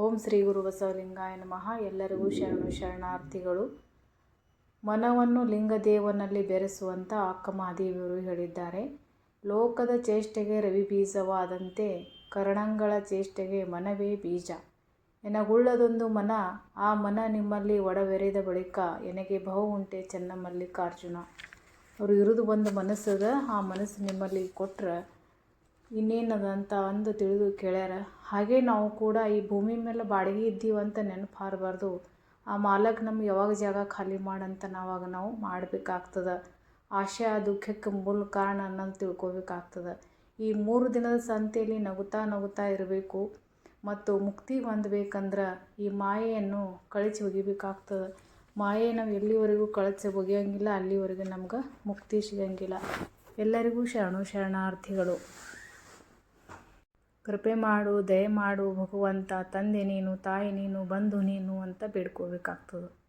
ಓಂ ಶ್ರೀ ಗುರು ಬಸವಲಿಂಗಾಯ ನಮಃ. ಎಲ್ಲರಿಗೂ ಶರಣು ಶರಣಾರ್ಥಿಗಳು. ಮನವನ್ನು ಲಿಂಗದೇವನಲ್ಲಿ ಬೆರೆಸುವಂತ ಅಕ್ಕಮಹಾದೇವಿಯವರು ಹೇಳಿದ್ದಾರೆ. ಲೋಕದ ಚೇಷ್ಟೆಗೆ ರವಿ ಬೀಜವಾದಂತೆ ಕರಣಂಗಳ ಚೇಷ್ಟೆಗೆ ಮನವೇ ಬೀಜ. ಎನಗುಳ್ಳದೊಂದು ಮನ, ಆ ಮನ ನಿಮ್ಮಲ್ಲಿ ಒಡವೆರೆದ ಬಳಿಕ ಎನಗೆ ಬಹು ಉಂಟೆ ಚೆನ್ನಮಲ್ಲಿಕಾರ್ಜುನ. ಅವರು ಇರೋದು ಒಂದು ಮನಸ್ಸದ, ಆ ಮನಸ್ಸು ನಿಮ್ಮಲ್ಲಿ ಕೊಟ್ರೆ ಇನ್ನೇನದ ಅಂತ ಅಂದು ತಿಳಿದು ಕೇಳ್ಯಾರ. ಹಾಗೆ ನಾವು ಕೂಡ ಈ ಭೂಮಿ ಮೇಲೆ ಬಾಡಿಗೆ ಇದ್ದೀವಂತ ನೆನಪು ಹಾರಬಾರ್ದು ಆ ಮಾಲಕ್ ನಮ್ಗೆ ಯಾವಾಗ ಜಾಗ ಖಾಲಿ ಮಾಡಂತ ನಾವಾಗ ನಾವು ಮಾಡಬೇಕಾಗ್ತದೆ. ಆಶೆ ಆ ದುಃಖಕ್ಕೆ ಮೂಲ ಕಾರಣ ಅನ್ನೋದು ತಿಳ್ಕೊಬೇಕಾಗ್ತದ. ಈ ಮೂರು ದಿನದ ಸಂತೆಯಲ್ಲಿ ನಗುತ್ತಾ ನಗುತ್ತಾ ಇರಬೇಕು ಮತ್ತು ಮುಕ್ತಿ ಹೊಂದಬೇಕಂದ್ರೆ ಈ ಮಾಯೆಯನ್ನು ಕಳಚಿ ಒಗಿಬೇಕಾಗ್ತದೆ. ಮಾಯೆ ನಾವು ಎಲ್ಲಿವರೆಗೂ ಕಳಚಿ ಒಗೆಯಂಗಿಲ್ಲ, ಅಲ್ಲಿವರೆಗೂ ನಮ್ಗೆ ಮುಕ್ತಿ ಸಿಗಂಗಿಲ್ಲ. ಎಲ್ಲರಿಗೂ ಶರಣು ಶರಣಾರ್ಥಿಗಳು. ಕೃಪೆ ಮಾಡು ದಯಮಾಡು ಭಗವಂತ ತಂದೆ ನೀನು ತಾಯಿ ನೀನು ಬಂಧು ನೀನು ಅಂತ ಬೇಡ್ಕೋಬೇಕಾಗ್ತದೆ